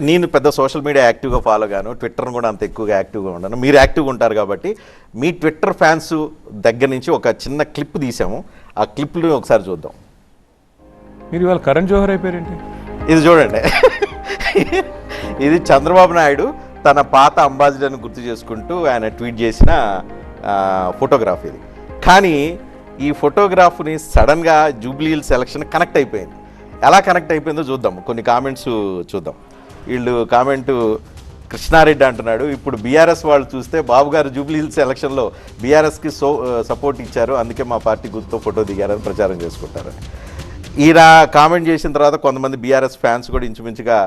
నేను పెద్ద social media యాక్టివ్గా ఫాలో గాను ట్విట్టర్ కూడా అంత ఎక్కువగా యాక్టివ్గా ఉండను. మీరు యాక్టివ్గా ఉంటారు కాబట్టి మీ ట్విట్టర్ ఫ్యాన్స్ దగ్గర నుంచి ఒక చిన్న క్లిప్ తీసాము. ఆ క్లిప్ని ఒకసారి చూద్దాం. మీరు ఇవాళ కరణ్ జోహర్ అయిపోయారేంటి? ఇది చూడండి. ఇది చంద్రబాబు నాయుడు తన పాత అంబాసిడర్ని గుర్తు చేసుకుంటూ ఆయన ట్వీట్ చేసిన ఫోటోగ్రాఫ్ ఇది. కానీ ఈ ఫోటోగ్రాఫ్ని సడన్గా జూబ్లీహిల్ సెలక్షన్ కనెక్ట్ అయిపోయింది. ఎలా కనెక్ట్ అయిపోయిందో చూద్దాం. కొన్ని కామెంట్స్ చూద్దాం. వీళ్ళు కామెంటు కృష్ణారెడ్డి అంటున్నాడు. ఇప్పుడు బీఆర్ఎస్ వాళ్ళు చూస్తే బాబు గారు జూబ్లీహిల్స్ ఎలక్షన్లో బీఆర్ఎస్కి సో సపోర్ట్ ఇచ్చారు. అందుకే మా పార్టీ గుర్తుతో ఫోటో దిగారని ప్రచారం చేసుకుంటారు ఈయన కామెంట్ చేసిన తర్వాత కొంతమంది బీఆర్ఎస్ ఫ్యాన్స్ కూడా ఇంచుమించుగా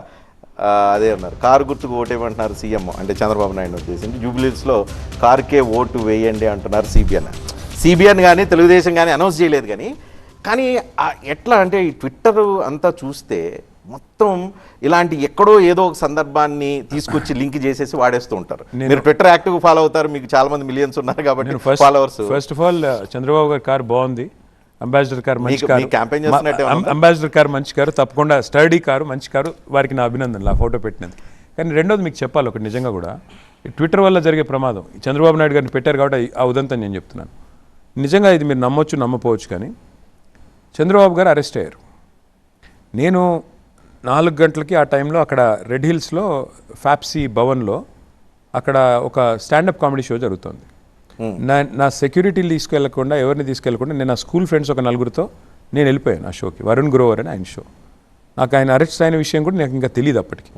అదే అన్నారు. కారు గుర్తుకు ఓటేమంటున్నారు సీఎం అంటే చంద్రబాబు నాయుడు ఉద్దేశించి జూబ్లీహిల్స్లో కారుకే ఓటు వేయండి అంటున్నారు సిబిఎన్. సిబిఎన్ కానీ తెలుగుదేశం కానీ అనౌన్స్ చేయలేదు కానీ కానీ ఎట్లా అంటే ఈ ట్విట్టర్ అంతా చూస్తే మొత్తం ఇలాంటి ఎక్కడో ఏదో ఒక సందర్భాన్ని తీసుకొచ్చి లింక్ చేసేసి వాడేస్తూ ఉంటారు. మీరు ట్విట్టర్ యాక్టివ్ ఫాలో అవుతారు మీకు చాలా మంది మిలియన్స్ ఉన్నారు కాబట్టి followers first of all Chandrababu గారి కార్ బాగుంది. అంబాసిడర్ కార్ మంచి కారు. చేస్తున్నట్టే ఉందా? అంబాసిడర్ కార్ మంచి కారు. తప్పకుండా స్టడీ కారు మంచి కారు. వారికి నా అభినందనలు ఆ ఫోటో పెట్టినది కానీ రెండోది మీకు చెప్పాలి ఒకటి నిజంగా కూడా. ట్విట్టర్ వల్ల జరిగే ప్రమాదం. చంద్రబాబు నాయుడు గారిని పెట్టారు కాబట్టి ఆ ఉదంతం నేను చెప్తున్నాను. నిజంగా ఇది మీరు నమ్మొచ్చు నమ్మపోవచ్చు కానీ చంద్రబాబు గారు అరెస్ట్ అయ్యారు. నేను నాలుగు గంటలకి ఆ టైంలో అక్కడ రెడ్ హిల్స్లో ఫ్యాప్సీ భవన్లో అక్కడ ఒక స్టాండప్ కామెడీ షో జరుగుతుంది. నా నా సెక్యూరిటీలు తీసుకెళ్ళకుండా ఎవరిని తీసుకెళ్ళకుండా నేను నా స్కూల్ ఫ్రెండ్స్ ఒక నలుగురితో నేను వెళ్ళిపోయాను ఆ షోకి. వరుణ్ గ్రోవర్ అని ఆయన షో. నాకు ఆయన అరెస్ట్ అయిన విషయం కూడా నాకు ఇంకా తెలియదు అప్పటికి.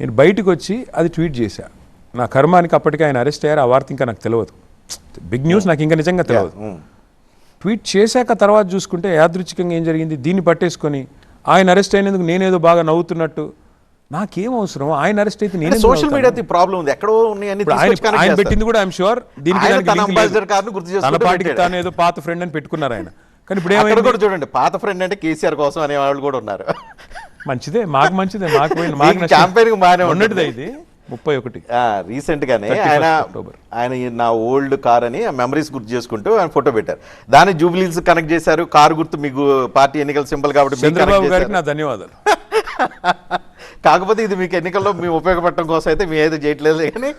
నేను బయటకు వచ్చి అది ట్వీట్ చేశా. నా కర్మానికి అప్పటికి ఆయన అరెస్ట్ అయ్యారు ఆ వార్త ఇంకా నాకు తెలియదు బిగ్ న్యూస్ నాకు ఇంకా నిజంగా తెలియదు ట్వీట్ చేశాక తర్వాత చూసుకుంటే యాదృచ్ఛికంగా ఏం జరిగింది? దీన్ని పట్టేసుకొని ఆయన అరెస్ట్ అయినందుకు నేనేదో బాగా నవ్వుతున్నట్టు. నాకేం అవసరం ఆయన అరెస్ట్ అయితే నేను సోషల్ మీడియా ప్రాబ్లం ఉంది. ఎక్కడో ఉన్నాయని ఆయన పెట్టింది కూడా ఐఎమ్ షూర్ దీనికి తన పాటికి. తాను ఏదో పాత ఫ్రెండ్ అని పెట్టుకున్నారు ఆయన. కానీ ఇప్పుడు ఏమైంది? కూడా చూడండి పాత ఫ్రెండ్ అంటే కేసీఆర్ కోసం అనే వాళ్ళు కూడా ఉన్నారు. మంచిదే మాకు మంచిదే మాకు మాకు బాగానే. ఉన్నట్టుదే ఇది. ముప్పై ఒకటి రీసెంట్ గానే 31st ఆయన. ఆయన నా ఓల్డ్ కార్ అని మెమరీస్ గుర్తు చేసుకుంటూ ఆయన ఫోటో పెట్టారు దాన్ని జూబ్లీస్ కనెక్ట్ చేశారు కారు గుర్తు మీకు పార్టీ ఎన్నికల సింబల్ కాబట్టి చంద్రబాబు గారికి. నా ధన్యవాదాలు కాకపోతే ఇది మీకు ఎన్నికల్లో మేము ఉపయోగపడటం కోసం అయితే మీ అయితే చేయట్లేదు కానీ